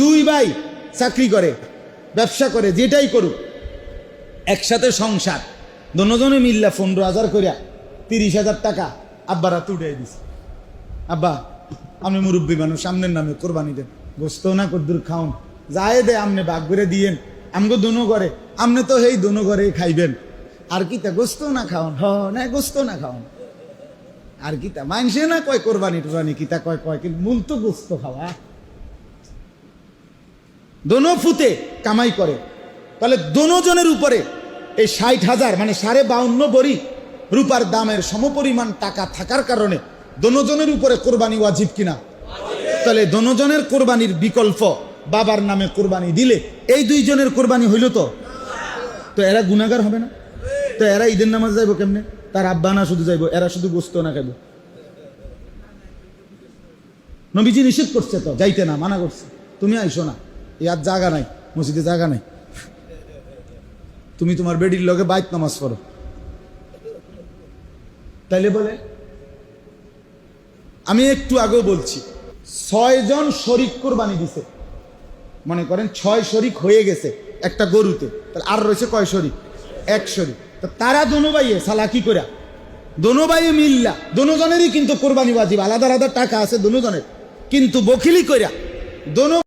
দুই ভাই চাকরি করে, ব্যবসা করে, যেটাই করুক। একসাথে সংসার। দনোজনে মিল্লা পনেরো হাজার করিয়া তিরিশ হাজার টাকা আব্বারা তুটাই দিছে। আব্বা আমি মুরব্বী মানুষ সামনের নামে কোরবানি দেন। গোস্ত না কদ্দুর খাওন। যায় দে আমনে বাঘ করে দিয়েন। আমগো দোনো করে আমনে তো হেই দোনো করে খাইবেন। আর কি তা গোস্ত না খাওন? হ, না, গোস্ত না খাওন। আর কি তা মানসে না কয় কোরবানি টোরবানি কিতা কয় কয়, কিন্তু মূল তো গোস্ত খাওয়া। দোনো ফুতে কামাই করে। তাহলে দোনো জনের উপরে এই ষাট হাজার মানে সাড়ে বাউন্ন বড়ি রূপার দামের সমপরিমাণ টাকা থাকার কারণে দোনোজনের উপরে কোরবানি ওয়াজিব কিনা? তাহলে দোনোজনের কোরবানির বিকল্প বাবার নামে কোরবানি দিলে এই দুইজনের কোরবানি হইল তো? তো এরা গুণাগার হবে না? তো এরা ঈদের নামাজ যাইব কেমনে? তার আব্বা না শুধু যাইব, এরা শুধু গোস্ত না খাইব। নবীজি নিষেধ করছে তো, যাইতে না, মানা করছে। তুমি আইসো না। ইয়ার জায়গা নাই, মসজিদে জায়গা নাই। তুমি তোমার বেডির লগে বাইক নামাজ পড়ো। তাইলে বলে, আমি একটু আগেও বলছি ছয়জন শরিক কোরবানি দিছে। মনে করেন ছয় শরিক হয়ে গেছে একটা গরুতে, তাহলে আর রয়েছে কয় শরিক? এক শরিক। তারা দোনো ভাইয়ে, সালা কি করে দোনো ভাইয়ে মিল্লা, দোনো জনেরই কিন্তু কোরবানি বাজিব আলাদা আলাদা টাকা আছে দোনো জনের। কিন্তু বকিলি কইরা, দোনো